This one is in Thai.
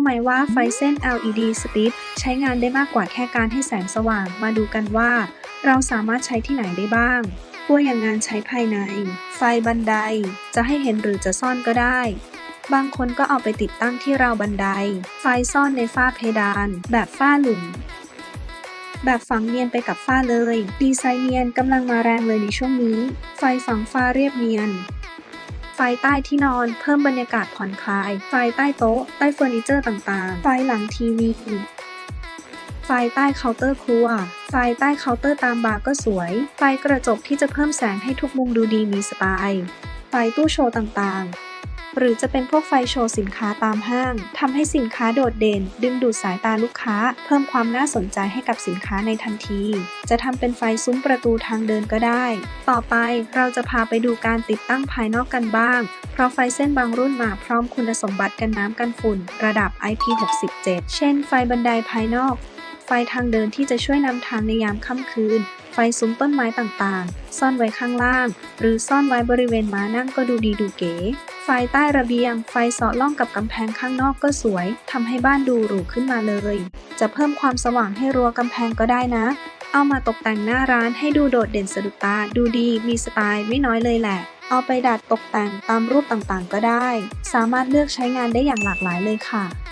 รู้ไหมว่าไฟเส้น LED strip ใช้งานได้มากกว่าแค่การให้แสงสว่าง มาดูกันว่า เราสามารถใช้ที่ไหนได้บ้าง ตัวอย่างงานใช้ภายใน ไฟบันได จะให้เห็นหรือจะซ่อนก็ได้ บางคนก็เอาไปติดตั้งที่ราวบันได ไฟซ่อนในฝ้าเพดาน แบบฝ้าหลุม แบบฝังเนียนไปกับฝ้าเลย ดีไซน์เนียนกำลังมาแรงเลยในช่วงนี้ ไฟฝังฝ้าเรียบเนียน ไฟใต้ที่นอน เพิ่มบรรยากาศผ่อนคลาย ไฟใต้โต๊ะ ใต้เฟอร์นิเจอร์ต่างๆ ไฟหลังทีวีไฟใต้เคาน์เตอร์ครัว ไฟใต้เคาน์เตอร์ตามบาร์ก็สวย ไฟกระจกที่จะเพิ่มแสงให้ทุกมุมดูดีมีสไตล์ ไฟตู้โชว์ต่างๆ หรือจะเป็นพวกไฟโชว์สินค้าตามห้างทำให้สินค้าโดดเด่น ดึงดูดสายตาลูกค้า เพิ่มความน่าสนใจให้กับสินค้าในทันที จะทำเป็นไฟซุ้มประตูทางเดินก็ได้ ต่อไปเราจะพาไปดูการติดตั้งภายนอกกันบ้าง เพราะไฟเส้นบางรุ่นมาพร้อมคุณสมบัติกันน้ำกันฝุ่น ระดับ IP67 เช่น ไฟบันไดภายนอก ไฟทางเดินที่จะช่วยนำทางในยามค่ำคืน ไฟซุ้มต้นไม้ต่างๆ ซ่อนไว้ข้างล่าง หรือซ่อนไว้บริเวณม้านั่งก็ดูดีดูเก๋ ไฟใต้ระเบียง ไฟสอดล่องกับกำแพงข้างนอกก็สวย ทำให้บ้านดูหรูขึ้นมาเลย จะเพิ่มความสว่างให้รั้วกำแพงก็ได้นะ เอามาตกแต่งหน้าร้านให้ดูโดดเด่นสะดุดตา ดูดี มีสไตล์ไม่น้อยเลยแหละเอาไปดัดตกแต่งตามรูปต่างๆ ก็ได้ สามารถเลือกใช้งานได้อย่างหลากหลายเลยค่ะ